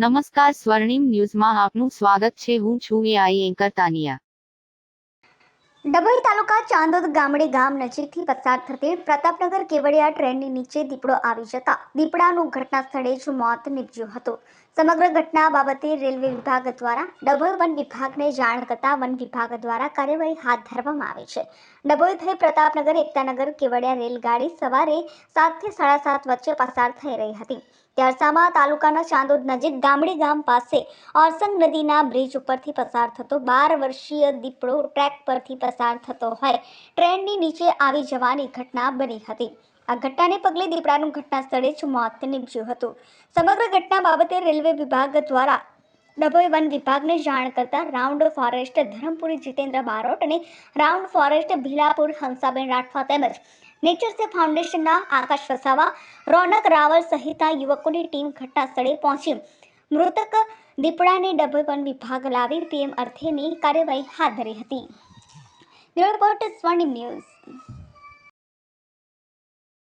નમસ્કાર સ્વર્ણિમ ન્યૂઝમાં આપનું સ્વાગત છે. હું છું એઆઈ એન્કર તાનિયા. ડભોઈ તાલુકા ચાંદોદ ગામડે ગામ નજીકથી પસાર થતી પ્રતાપનગર કેવડિયા ટ્રેનની નીચે દીપડો આવી જતા દીપડાનું ઘટના સ્થળે જ મોત નીપજ્યું હતું. સમગ્ર ઘટના બાબતે રેલવે વિભાગ દ્વારા ડભોઈ વન વિભાગને જાણ કરતા વન વિભાગ દ્વારા કાર્યવાહી હાથ ધરવામાં આવી છે. ડભોઈ થઈ પ્રતાપનગર એકતાનગર કેવડિયા રેલગાડી સવારે સાતથી સાડા સાત વચ્ચે પસાર થઈ રહી હતી. ત્યારસામાં તાલુકાના ચાંદોદ નજીક ગામડી ગામ પાસે ઓરસંગ નદીના બ્રિજ ઉપરથી પસાર થતો બાર વર્ષીય દીપડો ટ્રેક પરથી પસાર થતો હોય. ટ્રેનની નીચે આવી જવાની ઘટના બની હતી. આ ઘટનાને પગલે દીપડાનું ઘટના સ્થળે જ મોત નીપજ્યું હતું. સમગ્ર ઘટના બાબતે રેલવે વિભાગ દ્વારા ડભોઈ વન વિભાગને જાણ કરતા રાઉન્ડ ફોરેસ્ટ ધરમપુરી જીતેન્દ્ર બારોટ અને રાઉન્ડ ફોરેસ્ટ ભીલાપુર હંસાબેન રાઠવા તેમજ નેચર સે ફાઉન્ડેશનના આકાશ વસાવા રોનક રાવલ સહિતના યુવકોની ટીમ ઘટના સ્થળે પહોંચી. મૃતક દીપડાને ડભોઈ વન વિભાગ લાવી પીએમ અર્થેની કાર્યવાહી હાથ ધરી હતી. રિપોર્ટ સ્વર્ણિમ ન્યૂઝ.